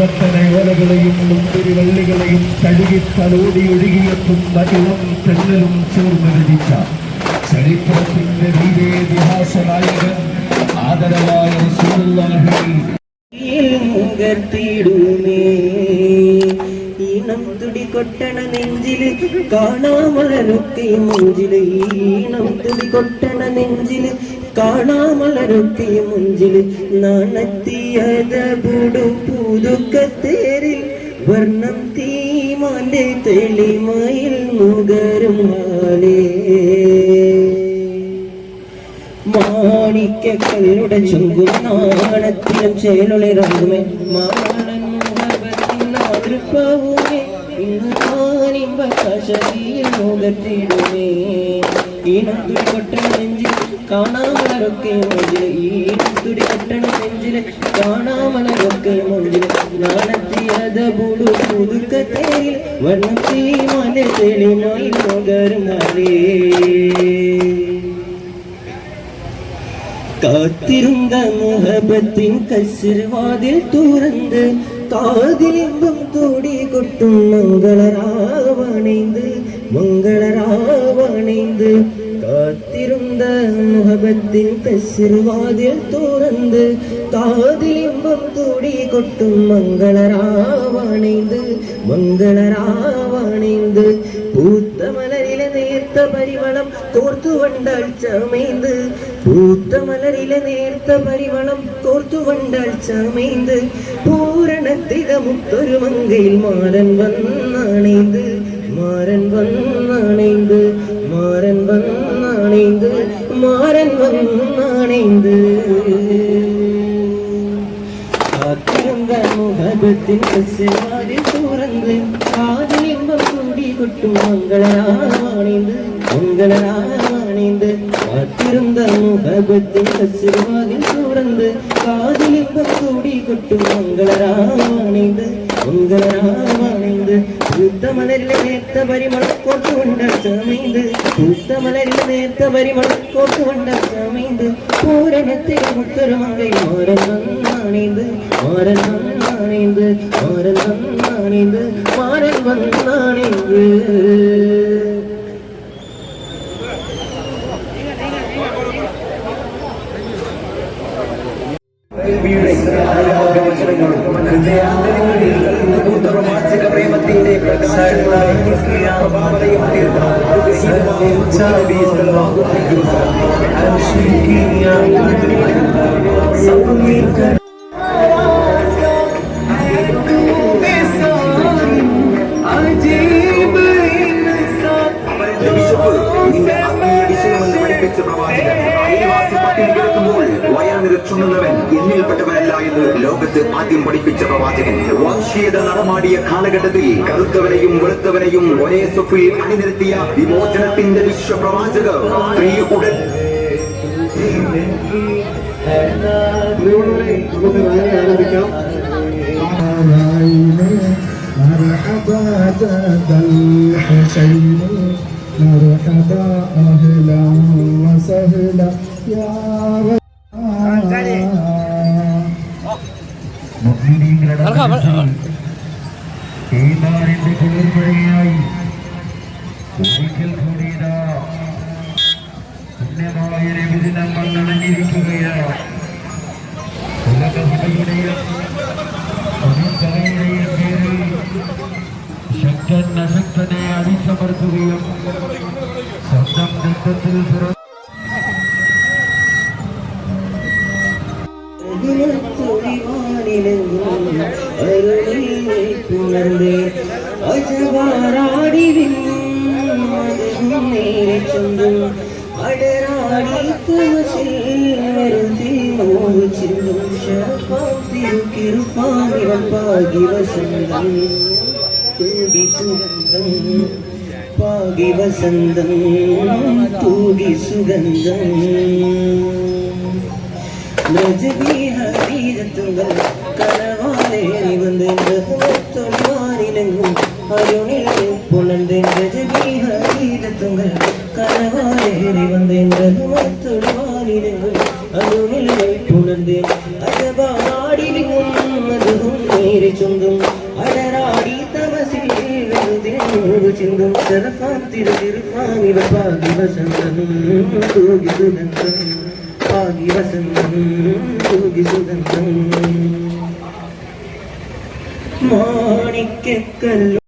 ചെമ്പത്തനയോലകളെയും മുന്തിരി വള്ളികളെയും തഴുകി തലോടി ഒഴുകിയെത്തുന്ന ഇളം തെന്നലും ചേർന്ന് രചിച്ച ചരിത്രത്തിന്റെ വീരേതിഹാസ നായകൻ ആദരവായ മുഖത്തിടുമേ ഈണം തുടി കൊട്ടണ നെഞ്ചിൽ കാണാമലരൊക്കെ മുഞ്ചിൽ. ഈണം തുടി കൊട്ടണ നെഞ്ചിൽ കാണാമലരൊക്കെ മുഞ്ചിൽ നാണത്തിയത പുടു പുതുക്കത്തേരിൽ വർണം തീമാന്റെ തെളിമയിൽ മുകരും മാലേ. മാണിക്കല്ലുടെ ചുങ്കും നാണത്തിലും ചേലുളിറങ്ങുമേ മാണൻ മുഖത്തിൻ മാതൃപ്പാവുമേ ഇന്ന് ഞാനിമ്പ കശതിയിൽ മുഖത്തിടുമേ ഈണം തുടി കൊട്ടണ നെഞ്ചിൽ കാണാമലരൊക്കെ മുഞ്ചിൽ. ഈണം തുടി കൊട്ടണ നെഞ്ചിൽ കാണാമലരൊക്കെ മുഞ്ചിൽ. നാണത്തിയത പുടു പുതുക്കത്തേരിൽ വർണത്തി മല തെളിമായി മുകരുമാലേ കാത്തിരുந்த മുഹബത്തിൻ കസിർവാതിൽ തുറന്ന് காதிலிங்கும் கூடி கொட்டும் மங்களராவணைந்து மங்களராவணைந்து காத்திருந்த முகபத்தின் கசிறுவாதில் துறந்து காதிலி கொத்தூடி கொட்டும் மங்களராவணைந்து மங்களராவணைந்து. பூத்த மலரில நேர்த்த பரிமளம் கோர்த்து வண்டால் சமைந்து. பூத்த மலரில நேர்த்த பரிமளம் கோர்த்து வண்டால் சமைந்து. பூரணத்தித முத்தொரு மங்கையில் மாறன் வண்ணணைந்து மாறன் வண்ணணைந்து மாறன் வண்ணணைந்து மாறன் வண்ணணைந்து. மண்டபத்தின் செவ்வாறு தோறந்து காதல் இன்பம் கூடி கொட்டும் மங்களராணைந்து மங்களராணைந்து காத்திருந்த முகபத்தின் சிறுவாகில் தோறந்து காதல் இன்பம் கூடி கொட்டும் மங்களராணைந்து மங்களராணைந்து പൂത്ത മലരിലെ നേർത്ത പരിമളക്കോട്ട് കൊണ്ട് ചമൈന്ത് പൂത്ത മലരിലെ നേർത്ത പരിമളക്കോട്ട് കൊണ്ട് ചമൈന്ത് പൂരണത്തെ മുത്തൊരു മകൻ ഓരോ നന്നാണിത് ഓരോ വന്നാണിന്ത് മാറൻ വന്നാണിന്ത് മാറൻ വന്നാണിന്ത് പ്രേമത്തിന്റെ പഠിപ്പിച്ച വയറുനിറച്ചുണ്ണുന്നവൻ എന്നിൽപ്പെട്ടവനല്ല എന്ന് ലോകത്ത് ആദ്യം പഠിപ്പിച്ച പ്രവാചകൻ വംശീയത നടമാടിയ കാലഘട്ടത്തിൽ കറുത്തവനെയും വെളുത്തവനെയും ഒരേ സ്വപ്പിൽ അണിനിരത്തിയ വിമോചനത്തിന്റെ വിശ്വപ്രവാചക സ്ത്രീ ഉടൻ مرحبا جد الحسين مرحبا أهلا وسهلا يا ഈമാനിന്റെ കുളിർമഴയായി ഒരിക്കൽ കൂടിയതാ പുണ്യമായ രവിദിനം വന്നണഞ്ഞിരിക്കുകയാണ് ഉലകവിടയുടെയും പതിത്തറയുടെയും പേരിൽ ശക്തൻ അശക്തനെ അടിച്ചമർത്തുകയും സ്വന്തം നൃത്തത്തിൽ പുറ உணர்ந்து அஜவாராடிவின் நேரச்சொந்தும் அடராடித்து செல்வருந்தி நோவு சிந்தும். ஷபாத்திருக்கிருப்பான் வசந்தம். தூடி சுகந்தம் பாகி வசந்தம் தூடி சுகந்தம். അരുണിൽ പുണന്റെ നജബി ഹരീരത്തുകൾ കനവാലേറി അരുണിൽ പുണന്റെ അജപാടിലെങ്ങും അതും നേരെ ചുന്തും അടരാടി തമസിൽ ചിന്തും ചെറുപ്പാം തിരു തിരുപ്പാം ഇവ പാകി വസന്തം തൂകി സുഗന്ധം പാകി വസന്തം തൂകി സുഗന്ധം മാണിക്കല്ലും